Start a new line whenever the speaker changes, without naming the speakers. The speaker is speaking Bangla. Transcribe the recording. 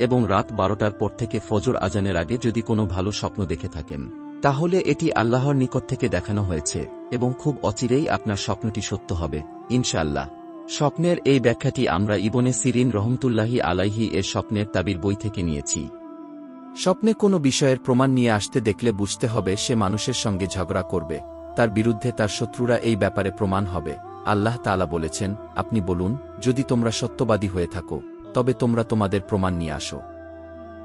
এবং রাত বারোটার পর থেকে ফজর আজানের আগে যদি কোনো ভালো স্বপ্ন দেখে থাকেন, তাহলে এটি আল্লাহর নিকট থেকে দেখানো হয়েছে, এবং খুব অচিরেই আপনার স্বপ্নটি সত্য হবে, ইনশাআল্লাহ। স্বপ্নের এই ব্যাখ্যাটি আমরা ইবনে সিরিন রহমতুল্লাহি আলাইহি এর স্বপ্নের তাবির বই থেকে নিয়েছি।
স্বপ্নে কোনো বিষয়ের প্রমাণ নিয়ে আসতে দেখলে বুঝতে হবে সে মানুষের সঙ্গে ঝগড়া করবে, তার বিরুদ্ধে তার শত্রুরা এই ব্যাপারে প্রমাণ হবে। আল্লাহ তাআলা বলেছেন, আপনি বলুন, যদি তোমরা সত্যবাদী হয়ে থাকো তবে তোমরা তোমাদের প্রমাণ নিয়ে আসো।